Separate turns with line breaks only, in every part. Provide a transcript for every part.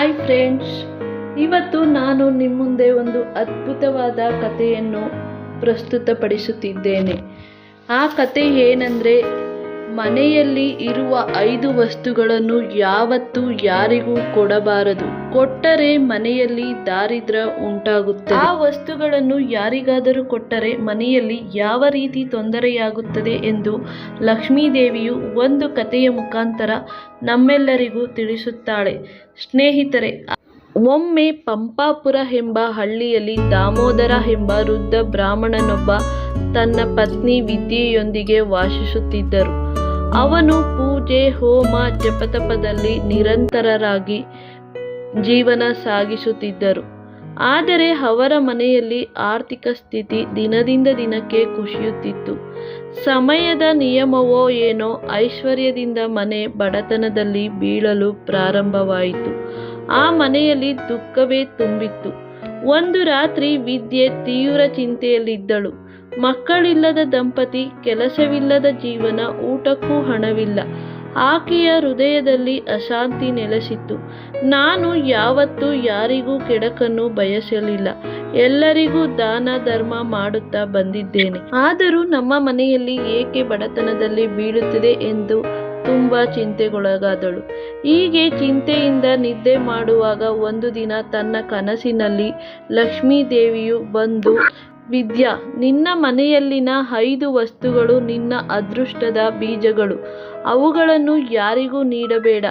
Hi friends. ಇವತ್ತು ನಾನು ನಿಮ್ಮ ಮುಂದೆ ಒಂದು ಅದ್ಭುತವಾದ ಕಥೆಯನ್ನು ಪ್ರಸ್ತುತಪಡಿಸುತ್ತಿದ್ದೇನೆ. ಆ ಕತೆ ಏನಂದರೆ ಮನೆಯಲ್ಲಿ ಇರುವ ಐದು ವಸ್ತುಗಳನ್ನು ಯಾವತ್ತೂ ಯಾರಿಗೂ ಕೊಡಬಾರದು. ಕೊಟ್ಟರೆ ಮನೆಯಲ್ಲಿ ದಾರಿದ್ರ ಉಂಟಾಗುತ್ತದೆ. ಆ ವಸ್ತುಗಳನ್ನು ಯಾರಿಗಾದರೂ ಕೊಟ್ಟರೆ ಮನೆಯಲ್ಲಿ ಯಾವ ರೀತಿ ತೊಂದರೆಯಾಗುತ್ತದೆ ಎಂದು ಲಕ್ಷ್ಮೀದೇವಿಯು ಒಂದು ಕಥೆಯ ಮುಖಾಂತರ ನಮ್ಮೆಲ್ಲರಿಗೂ ತಿಳಿಸುತ್ತಾಳೆ. ಸ್ನೇಹಿತರೆ, ಒಮ್ಮೆ ಪಂಪಾಪುರ ಎಂಬ ಹಳ್ಳಿಯಲ್ಲಿ ದಾಮೋದರ ಎಂಬ ವೃದ್ಧ ಬ್ರಾಹ್ಮಣನೊಬ್ಬ ತನ್ನ ಪತ್ನಿ ವಿದ್ಯೆಯೊಂದಿಗೆ ವಾಸಿಸುತ್ತಿದ್ದರು. ಅವನು ಪೂಜೆ, ಹೋಮ, ಜಪತಪದಲ್ಲಿ ನಿರಂತರರಾಗಿ ಜೀವನ ಸಾಗಿಸುತ್ತಿದ್ದರು. ಆದರೆ ಅವರ ಮನೆಯಲ್ಲಿ ಆರ್ಥಿಕ ಸ್ಥಿತಿ ದಿನದಿಂದ ದಿನಕ್ಕೆ ಕುಸಿಯುತ್ತಿತ್ತು. ಸಮಯದ ನಿಯಮವೋ ಏನೋ ಐಶ್ವರ್ಯದಿಂದ ಮನೆ ಬಡತನದಲ್ಲಿ ಬೀಳಲು ಪ್ರಾರಂಭವಾಯಿತು. ಆ ಮನೆಯಲ್ಲಿ ದುಃಖವೇ ತುಂಬಿತ್ತು. ಒಂದು ರಾತ್ರಿ ವಿದ್ಯೆ ತೀವ್ರ ಚಿಂತೆಯಲ್ಲಿದ್ದಳು. ಮಕ್ಕಳಿಲ್ಲದ ದಂಪತಿ, ಕೆಲಸವಿಲ್ಲದ ಜೀವನ, ಊಟಕ್ಕೂ ಹಣವಿಲ್ಲ. ಆಕೆಯ ಹೃದಯದಲ್ಲಿ ಅಶಾಂತಿ ನೆಲೆಸಿತ್ತು. ನಾನು ಯಾವತ್ತೂ ಯಾರಿಗೂ ಕೆಡಕನ್ನು ಬಯಸಲಿಲ್ಲ. ಎಲ್ಲರಿಗೂ ದಾನ, ಧರ್ಮ ಮಾಡುತ್ತಾ ಬಂದಿದ್ದೇನೆ. ಆದರೂ ನಮ್ಮ ಮನೆಯಲ್ಲಿ ಏಕೆ ಬಡತನದಲ್ಲಿ ಬೀಳುತ್ತಿದೆ ಎಂದು ತುಂಬಾ ಚಿಂತೆಗೊಳಗಾದಳು. ಹೀಗೆ ಚಿಂತೆಯಿಂದ ನಿದ್ದೆ ಮಾಡುವಾಗ ಒಂದು ದಿನ ತನ್ನ ಕನಸಿನಲ್ಲಿ ಲಕ್ಷ್ಮೀದೇವಿಯು ಬಂದು ವಿದ್ಯಾ, ನಿನ್ನ ಮನೆಯಲ್ಲಿನ ಐದು ವಸ್ತುಗಳು ನಿನ್ನ ಅದೃಷ್ಟದ ಬೀಜಗಳು. ಅವುಗಳನ್ನು ಯಾರಿಗೂ ನೀಡಬೇಡ.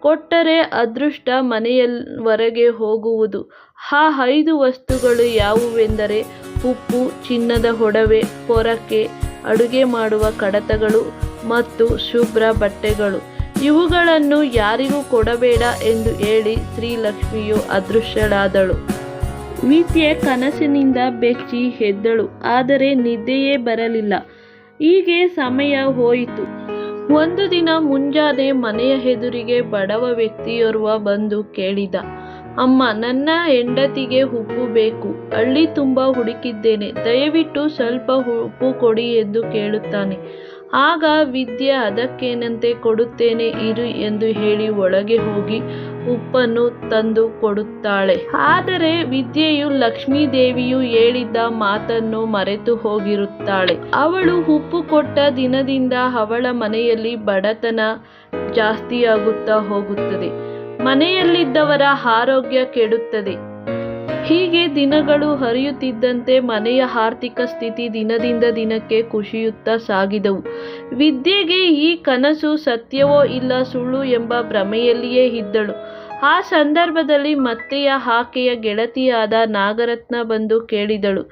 ಕೊಟ್ಟರೆ ಅದೃಷ್ಟ ಮನೆಯವರೆಗೆ ಹೋಗುವುದು. ಆ ಐದು ವಸ್ತುಗಳು ಯಾವುವೆಂದರೆ ಉಪ್ಪು, ಚಿನ್ನದ ಒಡವೆ, ಪೊರಕೆ, ಅಡುಗೆ ಮಾಡುವ ಕಡತಗಳು ಮತ್ತು ಶುಭ್ರ ಬಟ್ಟೆಗಳು. ಇವುಗಳನ್ನು ಯಾರಿಗೂ ಕೊಡಬೇಡ ಎಂದು ಹೇಳಿ ಶ್ರೀಲಕ್ಷ್ಮಿಯು ಅದೃಶ್ಯಳಾದಳು ವಿದ್ಯೆ ಕನಸಿನಿಂದ ಬೆಚ್ಚಿ ಹೆದ್ದಳು, ಆದರೆ ನಿದ್ದೆಯೇ ಬರಲಿಲ್ಲ. ಹೀಗೆ ಸಮಯ ಹೋಯಿತು. ಒಂದು ದಿನ ಮುಂಜಾನೆ ಮನೆಯ ಎದುರಿಗೆ ಬಡವ ವ್ಯಕ್ತಿಯೋರ್ವ ಬಂದು ಕೇಳಿದ, ಅಮ್ಮ, ನನ್ನ ಹೆಂಡತಿಗೆ ಉಪ್ಪು ಬೇಕು, ಹಳ್ಳಿ ತುಂಬ ಹುಡುಕಿದ್ದೇನೆ, ದಯವಿಟ್ಟು ಸ್ವಲ್ಪ ಉಪ್ಪು ಕೊಡಿ ಎಂದು ಕೇಳುತ್ತಾನೆ. ಆಗ ವಿದ್ಯೆ ಅದಕ್ಕೇನಂತೆ ಕೊಡುತ್ತೇನೆ, ಇರು ಎಂದು ಹೇಳಿ ಒಳಗೆ ಹೋಗಿ ಉಪ್ಪನ್ನು ತಂದು ಕೊಡುತ್ತಾಳೆ. ಆದರೆ ವಿದ್ಯೆಯು ಲಕ್ಷ್ಮೀದೇವಿಯು ಹೇಳಿದ್ದ ಮಾತನ್ನು ಮರೆತು ಹೋಗಿರುತ್ತಾಳೆ. ಅವಳು ಉಪ್ಪು ಕೊಟ್ಟ ದಿನದಿಂದ ಅವಳ ಮನೆಯಲ್ಲಿ ಬಡತನ ಜಾಸ್ತಿಯಾಗುತ್ತಾ ಹೋಗುತ್ತದೆ. ಮನೆಯಲ್ಲಿದ್ದವರ ಆರೋಗ್ಯ ಕೆಡುತ್ತದೆ. ಹೀಗೆ ದಿನಗಳು ಹರಿಯುತ್ತಿದ್ದಂತೆ ಮನೆಯ ಆರ್ಥಿಕ ಸ್ಥಿತಿ ದಿನದಿಂದ ದಿನಕ್ಕೆ ಕುಸಿಯುತ್ತಾ ಸಾಗಿದವು. ವಿದ್ಯೆಗೆ ಈ ಕನಸು ಸತ್ಯವೋ ಇಲ್ಲ ಸುಳ್ಳು ಎಂಬ ಭ್ರಮೆಯಲ್ಲಿಯೇ ಇದ್ದಳು. ಆ ಸಂದರ್ಭದಲ್ಲಿ ಮತ್ತೆಯ ಆಕೆಯ ಗೆಳತಿಯಾದ ನಾಗರತ್ನ ಬಂದು ಕೇಳಿದಳು,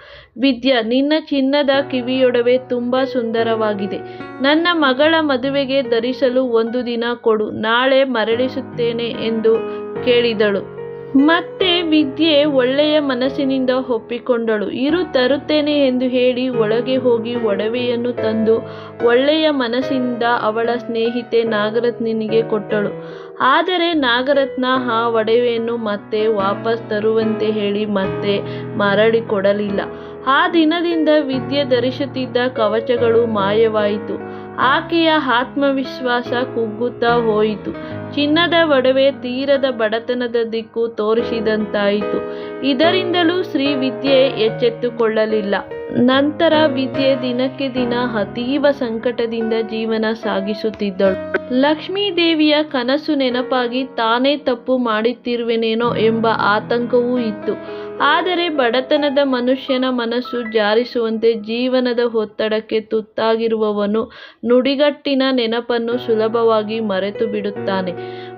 ವಿದ್ಯಾ, ನಿನ್ನ ಚಿನ್ನದ ಕಿವಿಯೊಡವೆ ತುಂಬ ಸುಂದರವಾಗಿದೆ. ನನ್ನ ಮಗಳ ಮದುವೆಗೆ ಧರಿಸಲು ಒಂದು ದಿನ ಕೊಡು, ನಾಳೆ ಮರಳಿಸುತ್ತೇನೆ ಎಂದು ಕೇಳಿದಳು. ಮತ್ತೆ ವಿದ್ಯೆ ಒಳ್ಳೆಯ ಮನಸ್ಸಿನಿಂದ ಒಪ್ಪಿಕೊಂಡಳು. ಇರು ತರುತ್ತೇನೆ ಎಂದು ಹೇಳಿ ಒಳಗೆ ಹೋಗಿ ಒಡವೆಯನ್ನು ತಂದು ಒಳ್ಳೆಯ ಮನಸ್ಸಿಂದ ಅವಳ ಸ್ನೇಹಿತೆ ನಾಗರತ್ನನಿಗೆ ಕೊಟ್ಟಳು. ಆದರೆ ನಾಗರತ್ನ ಆ ಒಡವೆಯನ್ನು ಮತ್ತೆ ವಾಪಸ್ ತರುವಂತೆ ಹೇಳಿ ಮತ್ತೆ ಮರಳಿ ಕೊಡಲಿಲ್ಲ. ಆ ದಿನದಿಂದ ವಿದ್ಯೆ ಧರಿಸುತ್ತಿದ್ದ ಕವಚಗಳು ಮಾಯವಾಯಿತು. ಆಕೆಯ ಆತ್ಮವಿಶ್ವಾಸ ಕುಗ್ಗುತ್ತಾ ಹೋಯಿತು. ಚಿನ್ನದ ಒಡವೆ ತೀರದ ಬಡತನದ ದಿಕ್ಕು ತೋರಿಸಿದಂತಾಯಿತು. ಇದರಿಂದಲೂ ಶ್ರೀ ವಿದ್ಯೆ ಎಚ್ಚೆತ್ತುಕೊಳ್ಳಲಿಲ್ಲ. ನಂತರ ವಿದ್ಯೆ ದಿನಕ್ಕೆ ದಿನ ಅತೀವ ಸಂಕಟದಿಂದ ಜೀವನ ಸಾಗಿಸುತ್ತಿದ್ದಳು. ಲಕ್ಷ್ಮೀದೇವಿಯ ಕನಸು ನೆನಪಾಗಿ ತಾನೇ ತಪ್ಪು ಮಾಡುತ್ತಿರುವೆನೇನೋ ಎಂಬ ಆತಂಕವೂ ಇತ್ತು. ಆದರೆ ಬಡತನದ ಮನುಷ್ಯನ ಮನಸ್ಸು ಜಾರಿಸುವಂತೆ ಜೀವನದ ಒತ್ತಡಕ್ಕೆ ತುತ್ತಾಗಿರುವವನು ನುಡಿಗಟ್ಟಿನ ನೆನಪನ್ನು ಸುಲಭವಾಗಿ ಮರೆತು ಬಿಡುತ್ತಾನೆ.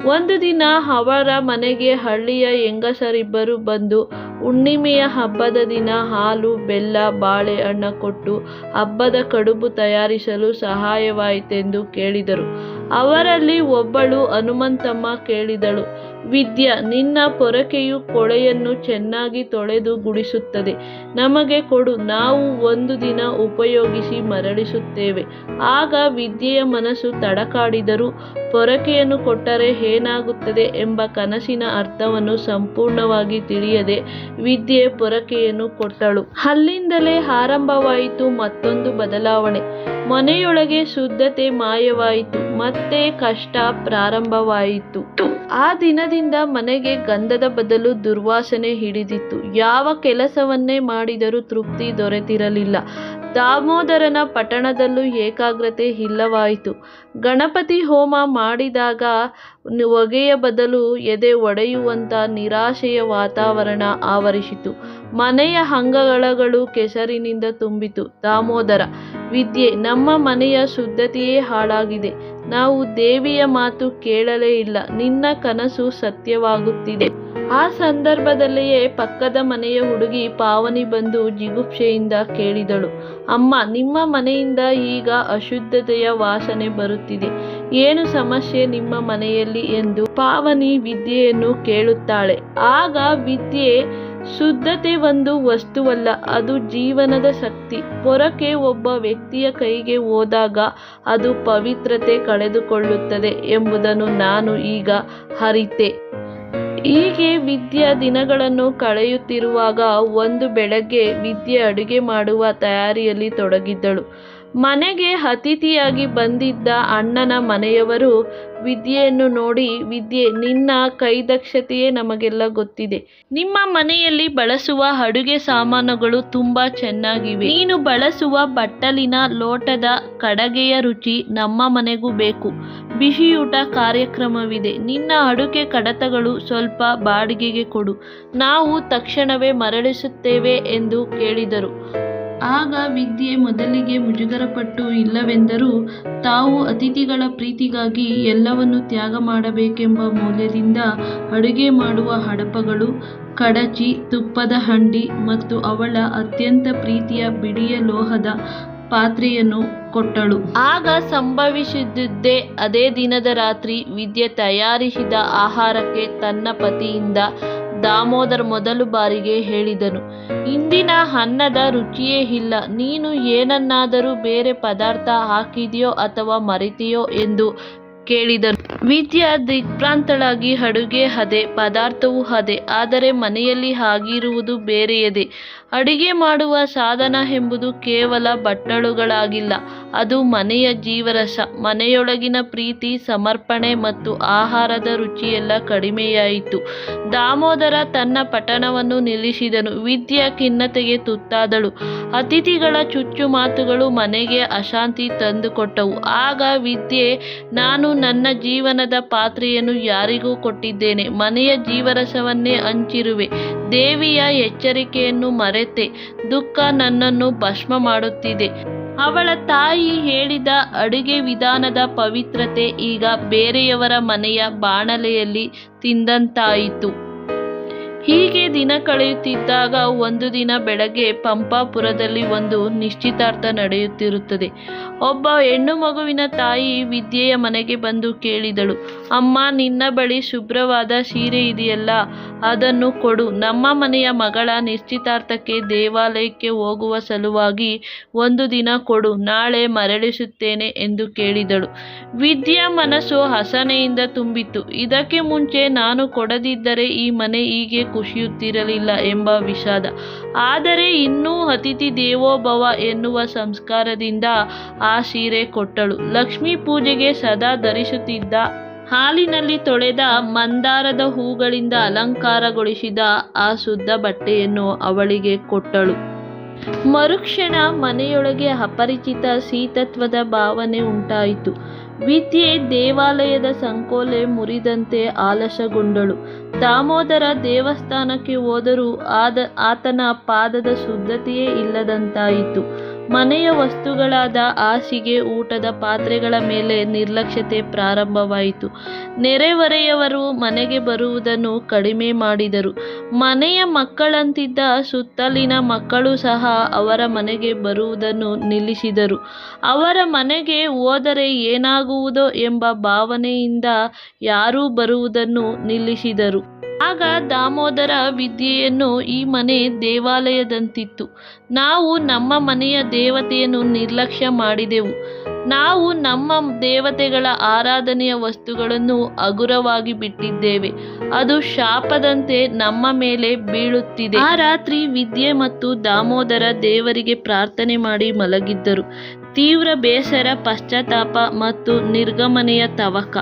ಒಂದು ದಿನ ಅವರ ಮನೆಗೆ ಹಳ್ಳಿಯ ಹೆಂಗಸರಿಬ್ಬರು ಬಂದು ಹುಣ್ಣಿಮೆಯ ಹಬ್ಬದ ದಿನ ಹಾಲು, ಬೆಲ್ಲ, ಬಾಳೆಹಣ್ಣ ಕೊಟ್ಟು ಹಬ್ಬದ ಕಡುಬು ತಯಾರಿಸಲು ಸಹಾಯವಾಯಿತೆಂದು ಕೇಳಿದರು. ಅವರಲ್ಲಿ ಒಬ್ಬಳು ಹನುಮಂತಮ್ಮ ಕೇಳಿದಳು. ವಿದ್ಯಾ ನಿನ್ನ ಪೊರಕೆಯು ಕೊಳೆಯನ್ನು ಚೆನ್ನಾಗಿ ತೊಳೆದು ಗುಡಿಸುತ್ತದೆ. ನಮಗೆ ಕೊಡು, ನಾವು ಒಂದು ದಿನ ಉಪಯೋಗಿಸಿ ಮರಳಿಸುತ್ತೇವೆ. ಆಗ ವಿದ್ಯೆಯ ಮನಸ್ಸು ತಡಕಾಡಿದರೂ ಪೊರಕೆಯನ್ನು ಕೊಟ್ಟರೆ ಏನಾಗುತ್ತದೆ ಎಂಬ ಕನಸಿನ ಅರ್ಥವನ್ನು ಸಂಪೂರ್ಣವಾಗಿ ತಿಳಿಯದೆ ವಿದ್ಯೆ ಪೊರಕೆಯನ್ನು ಕೊಟ್ಟಳು. ಅಲ್ಲಿಂದಲೇ ಆರಂಭವಾಯಿತು ಮತ್ತೊಂದು ಬದಲಾವಣೆ. ಮನೆಯೊಳಗೆ ಶುದ್ಧತೆ ಮಾಯವಾಯಿತು, ಮತ್ತೆ ಕಷ್ಟ ಪ್ರಾರಂಭವಾಯಿತು. ಆ ದಿನದಿಂದ ಮನೆಗೆ ಗಂಧದ ಬದಲು ದುರ್ವಾಸನೆ ಹಿಡಿದಿತ್ತು. ಯಾವ ಕೆಲಸವನ್ನೇ ಮಾಡಿದರೂ ತೃಪ್ತಿ ದೊರೆತಿರಲಿಲ್ಲ. ದಾಮೋದರನ ಪಟ್ಟಣದಲ್ಲೂ ಏಕಾಗ್ರತೆ ಇಲ್ಲವಾಯಿತು. ಗಣಪತಿ ಹೋಮ ಮಾಡಿದಾಗ ಹೊಗೆಯ ಬದಲು ಎದೆ ಒಡೆಯುವಂಥ ನಿರಾಶೆಯ ವಾತಾವರಣ ಆವರಿಸಿತು. ಮನೆಯ ಅಂಗಳಗಳು ಕೆಸರಿನಿಂದ ತುಂಬಿತು. ದಾಮೋದರ ವಿದ್ಯೆ ನಮ್ಮ ಮನೆಯ ಶುದ್ಧತೆಯೇ ಹಾಳಾಗಿದೆ. ನಾವು ದೇವಿಯ ಮಾತು ಕೇಳಲೇ ಇಲ್ಲ. ನಿನ್ನ ಕನಸು ಸತ್ಯವಾಗುತ್ತಿದೆ. ಆ ಸಂದರ್ಭದಲ್ಲಿಯೇ ಪಕ್ಕದ ಮನೆಯ ಹುಡುಗಿ ಪಾವನಿ ಬಂದು ಜಿಗುಪ್ಸೆಯಿಂದ ಕೇಳಿದಳು, ಅಮ್ಮ, ನಿಮ್ಮ ಮನೆಯಿಂದ ಈಗ ಅಶುದ್ಧತೆಯ ವಾಸನೆ ಬರುತ್ತಿದೆ. ಏನು ಸಮಸ್ಯೆ ನಿಮ್ಮ ಮನೆಯಲ್ಲಿ? ಎಂದು ಪಾವನಿ ವಿದ್ಯೆಯನ್ನು ಕೇಳುತ್ತಾಳೆ. ಆಗ ವಿದ್ಯೆ ಶುದ್ಧತೆ ಒಂದು ವಸ್ತುವಲ್ಲ, ಅದು ಜೀವನದ ಶಕ್ತಿ. ಪೊರಕೆ ಒಬ್ಬ ವ್ಯಕ್ತಿಯ ಕೈಗೆ ಹೋದಾಗ ಅದು ಪವಿತ್ರತೆ ಕಳೆದುಕೊಳ್ಳುತ್ತದೆ ಎಂಬುದನ್ನು ನಾನು ಈಗ ಅರಿತೆ. ಹೀಗೆ ವಿದ್ಯಾ ದಿನಗಳನ್ನು ಕಳೆಯುತ್ತಿರುವಾಗ ಒಂದು ಬೆಳಗ್ಗೆ ವಿದ್ಯೆ ಅಡುಗೆ ಮಾಡುವ ತಯಾರಿಯಲ್ಲಿ ತೊಡಗಿದ್ದಳು. ಮನೆಗೆ ಅತಿಥಿಯಾಗಿ ಬಂದಿದ್ದ ಅಣ್ಣನ ಮನೆಯವರು ವಿದ್ಯೆಯನ್ನು ನೋಡಿ, ವಿದ್ಯೆ, ನಿನ್ನ ಕೈದಕ್ಷತೆಯೇ ನಮಗೆಲ್ಲ ಗೊತ್ತಿದೆ. ನಿಮ್ಮ ಮನೆಯಲ್ಲಿ ಬಳಸುವ ಅಡುಗೆ ಸಾಮಾನುಗಳು ತುಂಬಾ ಚೆನ್ನಾಗಿವೆ. ನೀನು ಬಳಸುವ ಬಟ್ಟಲಿನ ಲೋಟದ ಕಡಗೆಯ ರುಚಿ ನಮ್ಮ ಮನೆಗೂ ಬೇಕು. ಬಿಸಿಯೂಟ ಕಾರ್ಯಕ್ರಮವಿದೆ. ನಿನ್ನ ಅಡುಗೆ ಕಡತಗಳು ಸ್ವಲ್ಪ ಬಾಡಿಗೆಗೆ ಕೊಡು. ನಾವು ತಕ್ಷಣವೇ ಮರಳಿಸುತ್ತೇವೆ ಎಂದು ಕೇಳಿದರು. ಆಗ ವಿದ್ಯೆ ಮೊದಲಿಗೆ ಮುಜುಗರಪಟ್ಟು ಇಲ್ಲವೆಂದರೂ ತಾವು ಅತಿಥಿಗಳ ಪ್ರೀತಿಗಾಗಿ ಎಲ್ಲವನ್ನು ತ್ಯಾಗ ಮಾಡಬೇಕೆಂಬ ಮೌಲ್ಯದಿಂದ ಅಡುಗೆ ಮಾಡುವ ಹಡಪಗಳು, ಕಡಚಿ, ತುಪ್ಪದ ಹಂಡಿ ಮತ್ತು ಅವಳ ಅತ್ಯಂತ ಪ್ರೀತಿಯ ಬಿಡಿಯ ಲೋಹದ ಪಾತ್ರೆಯನ್ನು ಕೊಟ್ಟಳು. ಆಗ ಸಂಭವಿಸಿದ್ದೇ ಅದೇ ದಿನದ ರಾತ್ರಿ ವಿದ್ಯೆ ತಯಾರಿಸಿದ ಆಹಾರಕ್ಕೆ ತನ್ನ ಪತಿಯಿಂದ ದಾಮೋದರ್ ಮೊದಲು ಬಾರಿಗೆ ಹೇಳಿದನು, ಇಂದಿನ ಅನ್ನದ ರುಚಿಯೇ ಇಲ್ಲ. ನೀನು ಏನನ್ನಾದರೂ ಬೇರೆ ಪದಾರ್ಥ ಹಾಕಿದೆಯೋ ಅಥವಾ ಮರೆತಿಯೋ ಎಂದು ಕೇಳಿದನು. ವಿದ್ಯಾ ದಿಗ್ಭ್ರಾಂತಳಾಗಿ, ಅಡುಗೆ ಅದೇ, ಪದಾರ್ಥವೂ ಅದೇ, ಆದರೆ ಮನೆಯಲ್ಲಿ ಆಗಿರುವುದು ಬೇರೆಯದೇ. ಅಡಿಗೆ ಮಾಡುವ ಸಾಧನ ಎಂಬುದು ಕೇವಲ ಬಟ್ಟಲುಗಳಾಗಿಲ್ಲ ಅದು ಮನೆಯ ಜೀವರಸ. ಮನೆಯೊಳಗಿನ ಪ್ರೀತಿ, ಸಮರ್ಪಣೆ ಮತ್ತು ಆಹಾರದ ರುಚಿಯೆಲ್ಲ ಕಡಿಮೆಯಾಯಿತು. ದಾಮೋದರ ತನ್ನ ಪಠಣವನ್ನು ನಿಲ್ಲಿಸಿದನು. ವಿದ್ಯಾ ಖಿನ್ನತೆಗೆ ತುತ್ತಾದಳು. ಅತಿಥಿಗಳ ಚುಚ್ಚು ಮಾತುಗಳು ಮನೆಗೆ ಅಶಾಂತಿ ತಂದುಕೊಟ್ಟವು. ಆಗ ವಿದ್ಯೆ, ನಾನು ನನ್ನ ಜೀವನದ ಪಾತ್ರೆಯನ್ನು ಯಾರಿಗೂ ಕೊಟ್ಟಿದ್ದೇನೆ. ಮನೆಯ ಜೀವರಸವನ್ನೇ ಹಂಚಿರುವೆ. ದೇವಿಯ ಎಚ್ಚರಿಕೆಯನ್ನು ಮರೆತೆ. ದುಃಖ ನನ್ನನ್ನು ಭಸ್ಮ ಮಾಡುತ್ತಿದೆ. ಅವಳ ತಾಯಿ ಹೇಳಿದ ಅಡುಗೆ ವಿಧಾನದ ಪವಿತ್ರತೆ ಈಗ ಬೇರೆಯವರ ಮನೆಯ ಬಾಣಲೆಯಲ್ಲಿ ತಿಂದಂತಾಯಿತು. ಹೀಗೆ ದಿನ ಕಳೆಯುತ್ತಿದ್ದಾಗ ಒಂದು ದಿನ ಬೆಳಗ್ಗೆ ಪಂಪಾಪುರದಲ್ಲಿ ಒಂದು ನಿಶ್ಚಿತಾರ್ಥ ನಡೆಯುತ್ತಿರುತ್ತದೆ. ಒಬ್ಬ ಹೆಣ್ಣು ಮಗುವಿನ ತಾಯಿ ವಿದ್ಯೆಯ ಮನೆಗೆ ಬಂದು ಕೇಳಿದಳು. ಅಮ್ಮ, ನಿನ್ನ ಬಳಿ ಶುಭ್ರವಾದ ಸೀರೆ ಇದೆಯಲ್ಲ, ಅದನ್ನು ಕೊಡು. ನಮ್ಮ ಮನೆಯ ಮಗಳ ನಿಶ್ಚಿತಾರ್ಥಕ್ಕೆ ದೇವಾಲಯಕ್ಕೆ ಹೋಗುವ ಸಲುವಾಗಿ ಒಂದು ದಿನ ಕೊಡು, ನಾಳೆ ಮರಳಿಸುತ್ತೇನೆ ಎಂದು ಕೇಳಿದಳು. ವಿದ್ಯಾ ಮನಸ್ಸು ಹಸನೆಯಿಂದ ತುಂಬಿತ್ತು. ಇದಕ್ಕೆ ಮುಂಚೆ ನಾನು ಕೊಡದಿದ್ದರೆ ಈ ಮನೆ ಹೀಗೆ ಖುಷಿಯುತ್ತಿರಲಿಲ್ಲ ಎಂಬ ವಿಷಾದ. ಆದರೆ ಇನ್ನೂ ಅತಿಥಿ ದೇವೋಭವ ಎನ್ನುವ ಸಂಸ್ಕಾರದಿಂದ ಆ ಸೀರೆ ಕೊಟ್ಟಳು. ಲಕ್ಷ್ಮೀ ಪೂಜೆಗೆ ಸದಾ ಧರಿಸುತ್ತಿದ್ದ ಹಾಲಿನಲ್ಲಿ ತೊಳೆದ ಮಂದಾರದ ಹೂಗಳಿಂದ ಅಲಂಕಾರಗೊಳಿಸಿದ ಆ ಶುದ್ಧ ಬಟ್ಟೆಯನ್ನು ಅವಳಿಗೆ ಕೊಟ್ಟಳು. ಮರುಕ್ಷಣ ಮನೆಯೊಳಗೆ ಅಪರಿಚಿತ ಶೀತತ್ವದ ಭಾವನೆ ಉಂಟಾಯಿತು. ವಿದ್ಯೆ ದೇವಾಲಯದ ಸಂಕೋಲೆ ಮುರಿದಂತೆ ಆಲಸಗೊಂಡಳು. ದಾಮೋದರ ದೇವಸ್ಥಾನಕ್ಕೆ ಹೋದರೂ ಆದ, ಆತನ ಪಾದದ ಶುದ್ಧತೆಯೇ ಇಲ್ಲದಂತಾಯಿತು. ಮನೆಯ ವಸ್ತುಗಳಾದ ಹಾಸಿಗೆ, ಊಟದ ಪಾತ್ರೆಗಳ ಮೇಲೆ ನಿರ್ಲಕ್ಷ್ಯತೆ ಪ್ರಾರಂಭವಾಯಿತು. ನೆರೆಹೊರೆಯವರು ಮನೆಗೆ ಬರುವುದನ್ನು ಕಡಿಮೆ ಮಾಡಿದರು. ಮನೆಯ ಮಕ್ಕಳಂತಿದ್ದ ಸುತ್ತಲಿನ ಮಕ್ಕಳು ಸಹ ಅವರ ಮನೆಗೆ ಬರುವುದನ್ನು ನಿಲ್ಲಿಸಿದರು. ಅವರ ಮನೆಗೆ ಹೋದರೆ ಏನಾಗುವುದೋ ಎಂಬ ಭಾವನೆಯಿಂದ ಯಾರೂ ಬರುವುದನ್ನು ನಿಲ್ಲಿಸಿದರು. ಆಗ ದಾಮೋದರ ವಿದ್ಯೆಯನ್ನು ಈ ಮನೆ ದೇವಾಲಯದಂತಿತ್ತು. ನಾವು ನಮ್ಮ ಮನೆಯ ದೇವತೆಯನ್ನು ನಿರ್ಲಕ್ಷ್ಯ ಮಾಡಿದೆವು. ನಾವು ನಮ್ಮ ದೇವತೆಗಳ ಆರಾಧನೆಯ ವಸ್ತುಗಳನ್ನು ಹಗುರವಾಗಿ ಬಿಟ್ಟಿದ್ದೇವೆ. ಅದು ಶಾಪದಂತೆ ನಮ್ಮ ಮೇಲೆ ಬೀಳುತ್ತಿದೆ. ಆ ರಾತ್ರಿ ವಿದ್ಯೆ ಮತ್ತು ದಾಮೋದರ ದೇವರಿಗೆ ಪ್ರಾರ್ಥನೆ ಮಾಡಿ ಮಲಗಿದ್ದರು. ತೀವ್ರ ಬೇಸರ, ಪಶ್ಚಾತ್ತಾಪ ಮತ್ತು ನಿರ್ಗಮನೆಯ ತವಕ.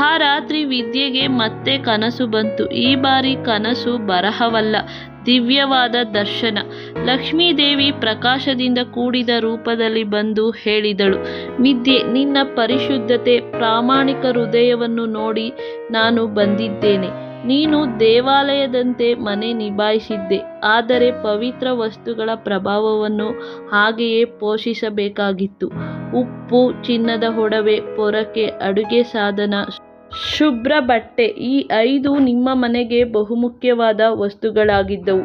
ಆ ರಾತ್ರಿ ವಿದ್ಯೆಗೆ ಮತ್ತೆ ಕನಸು ಬಂತು. ಈ ಬಾರಿ ಕನಸು ಬರಹವಲ್ಲ, ದಿವ್ಯವಾದ ದರ್ಶನ. ಲಕ್ಷ್ಮೀದೇವಿ ಪ್ರಕಾಶದಿಂದ ಕೂಡಿದ ರೂಪದಲ್ಲಿ ಬಂದು ಹೇಳಿದಳು, ವಿದ್ಯೆ, ನಿನ್ನ ಪರಿಶುದ್ಧತೆ, ಪ್ರಾಮಾಣಿಕ ಹೃದಯವನ್ನು ನೋಡಿ ನಾನು ಬಂದಿದ್ದೇನೆ. ನೀನು ದೇವಾಲಯದಂತೆ ಮನೆ ನಿಭಾಯಿಸಿದ್ದೆ, ಆದರೆ ಪವಿತ್ರ ವಸ್ತುಗಳ ಪ್ರಭಾವವನ್ನು ಹಾಗೆಯೇ ಪೋಷಿಸಬೇಕಾಗಿತ್ತು. ಉಪ್ಪು, ಚಿನ್ನದ ಒಡವೆ, ಪೊರಕೆ, ಅಡುಗೆ ಸಾಧನ, ಶುಭ್ರ ಬಟ್ಟೆ ಈ ಐದು ನಿಮ್ಮ ಮನೆಗೆ ಬಹುಮುಖ್ಯವಾದ ವಸ್ತುಗಳಾಗಿದ್ದವು.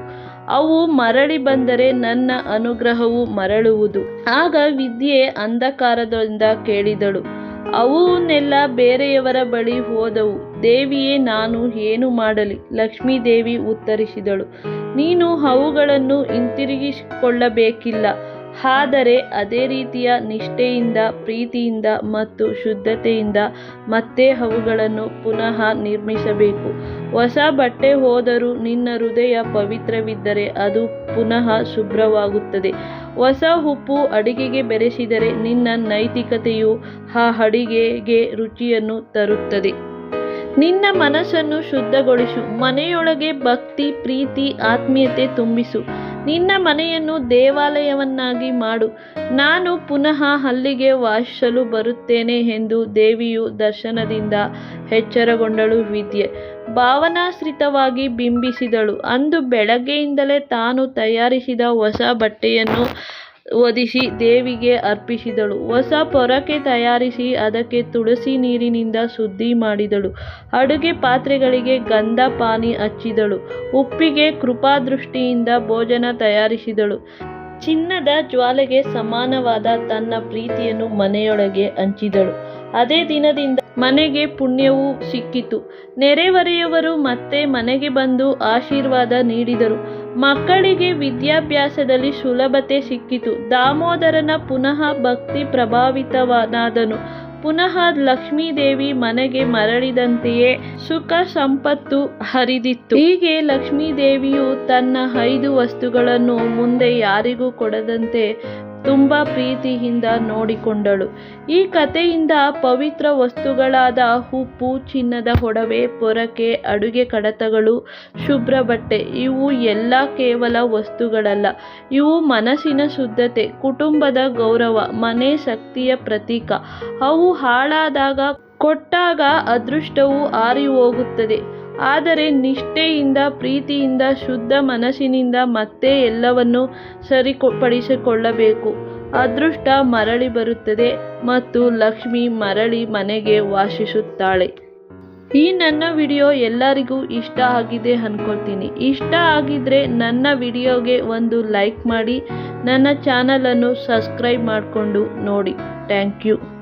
ಅವು ಮರಳಿ ಬಂದರೆ ನನ್ನ ಅನುಗ್ರಹವು ಮರಳುವುದು. ಆಗ ವಿದ್ಯೆ ಅಂಧಕಾರದಿಂದ ಕೇಳಿದಳು. ಅವನ್ನೆಲ್ಲ ಬೇರೆಯವರ ಬಳಿ ಹೋದವು. ದೇವಿಯೇ ನಾನು ಏನು ಮಾಡಲಿ? ಲಕ್ಷ್ಮೀದೇವಿ ಉತ್ತರಿಸಿದಳು. ನೀನು ಅವುಗಳನ್ನು ಹಿಂತಿರುಗಿಸಿಕೊಳ್ಳಬೇಕಿಲ್ಲ. ಆದರೆ ಅದೇ ರೀತಿಯ ನಿಷ್ಠೆಯಿಂದ, ಪ್ರೀತಿಯಿಂದ ಮತ್ತು ಶುದ್ಧತೆಯಿಂದ ಮತ್ತೆ ಅವುಗಳನ್ನು ಪುನಃ ನಿರ್ಮಿಸಬೇಕು. ಹೊಸ ಬಟ್ಟೆ ಹೋದರೂ ನಿನ್ನ ಹೃದಯ ಪವಿತ್ರವಿದ್ದರೆ ಅದು ಪುನಃ ಶುಭ್ರವಾಗುತ್ತದೆ. ಹೊಸ ಉಪ್ಪು ಅಡಿಗೆಗೆ ಬೆರೆಸಿದರೆ ನಿನ್ನ ನೈತಿಕತೆಯು ಆ ಅಡಿಗೆಗೆ ರುಚಿಯನ್ನು ತರುತ್ತದೆ. ನಿನ್ನ ಮನಸ್ಸನ್ನು ಶುದ್ಧಗೊಳಿಸು. ಮನೆಯೊಳಗೆ ಭಕ್ತಿ, ಪ್ರೀತಿ, ಆತ್ಮೀಯತೆ ತುಂಬಿಸು. ನಿನ್ನ ಮನೆಯನ್ನು ದೇವಾಲಯವನ್ನಾಗಿ ಮಾಡು. ನಾನು ಪುನಃ ಅಲ್ಲಿಗೆ ವಾಸಿಸಲು ಬರುತ್ತೇನೆ ಎಂದು ದೇವಿಯು ದರ್ಶನದಿಂದ ಎಚ್ಚರಗೊಂಡಳು ವಿದ್ಯೆ. ಭಾವನಾಶ್ರಿತವಾಗಿ ಬಿಂಬಿಸಿದಳು. ಅಂದು ಬೆಳಗ್ಗೆಯಿಂದಲೇ ತಾನು ತಯಾರಿಸಿದ ಹೊಸ ಬಟ್ಟೆಯನ್ನು ಹೊದಿಸಿ ದೇವಿಗೆ ಅರ್ಪಿಸಿದಳು. ಹೊಸ ಪೊರಕೆ ತಯಾರಿಸಿ ಅದಕ್ಕೆ ತುಳಸಿ ನೀರಿನಿಂದ ಶುದ್ಧಿ ಮಾಡಿದಳು. ಅಡುಗೆ ಪಾತ್ರೆಗಳಿಗೆ ಗಂಧ ಪಾನಿ ಹಚ್ಚಿದಳು. ಉಪ್ಪಿಗೆ ಕೃಪಾದೃಷ್ಟಿಯಿಂದ ಭೋಜನ ತಯಾರಿಸಿದಳು. ಚಿನ್ನದ ಜ್ವಾಲೆಗೆ ಸಮಾನವಾದ ತನ್ನ ಪ್ರೀತಿಯನ್ನು ಮನೆಯೊಳಗೆ ಹಂಚಿದಳು. ಅದೇ ದಿನದಿಂದ ಮನೆಗೆ ಪುಣ್ಯವು ಸಿಕ್ಕಿತು. ನೆರೆಹೊರೆಯವರು ಮತ್ತೆ ಮನೆಗೆ ಬಂದು ಆಶೀರ್ವಾದ ನೀಡಿದರು. ಮಕ್ಕಳಿಗೆ ವಿದ್ಯಾಭ್ಯಾಸದಲ್ಲಿ ಸುಲಭತೆ ಸಿಕ್ಕಿತು. ದಾಮೋದರನ ಪುನಃ ಭಕ್ತಿ ಪ್ರಭಾವಿತವನಾದನು ಪುನಃ ಲಕ್ಷ್ಮೀದೇವಿ ಮನೆಗೆ ಮರಳಿದಂತೆಯೇ ಸುಖ ಸಂಪತ್ತು ಹರಿದಿತ್ತು. ಹೀಗೆ ಲಕ್ಷ್ಮೀದೇವಿಯು ತನ್ನ ಐದು ವಸ್ತುಗಳನ್ನು ಮುಂದೆ ಯಾರಿಗೂ ಕೊಡದಂತೆ ತುಂಬ ಪ್ರೀತಿಯಿಂದ ನೋಡಿಕೊಂಡಳು. ಈ ಕಥೆಯಿಂದ ಪವಿತ್ರ ವಸ್ತುಗಳಾದ ಉಪ್ಪು, ಚಿನ್ನದ ಒಡವೆ, ಪೊರಕೆ, ಅಡುಗೆ ಕಡತಗಳು, ಶುಭ್ರ ಬಟ್ಟೆ, ಇವು ಎಲ್ಲ ಕೇವಲ ವಸ್ತುಗಳಲ್ಲ. ಇವು ಮನಸ್ಸಿನ ಶುದ್ಧತೆ, ಕುಟುಂಬದ ಗೌರವ, ಮನೆ ಶಕ್ತಿಯ ಪ್ರತೀಕ. ಅವು ಹಾಳಾದಾಗ, ಕೊಟ್ಟಾಗ ಅದೃಷ್ಟವು ಹಾರಿ ಹೋಗುತ್ತದೆ ಆದರೆ ನಿಷ್ಠೆಯಿಂದ, ಪ್ರೀತಿಯಿಂದ, ಶುದ್ಧ ಮನಸ್ಸಿನಿಂದ ಮತ್ತೆ ಎಲ್ಲವನ್ನು ಸರಿಪಡಿಸಿಕೊಳ್ಳಬೇಕು. ಅದೃಷ್ಟ ಮರಳಿ ಬರುತ್ತದೆ ಮತ್ತು ಲಕ್ಷ್ಮಿ ಮರಳಿ ಮನೆಗೆ ವಾಸಿಸುತ್ತಾಳೆ. ಈ ನನ್ನ ವಿಡಿಯೋ ಎಲ್ಲರಿಗೂ ಇಷ್ಟ ಆಗಿದೆ ಅನ್ಕೊಳ್ತೀನಿ. ಇಷ್ಟ ಆಗಿದ್ರೆ ನನ್ನ ವಿಡಿಯೋಗೆ ಒಂದು ಲೈಕ್ ಮಾಡಿ, ನನ್ನ ಚಾನಲನ್ನು ಸಬ್ಸ್ಕ್ರೈಬ್ ಮಾಡಿಕೊಂಡು ನೋಡಿ. Thank you.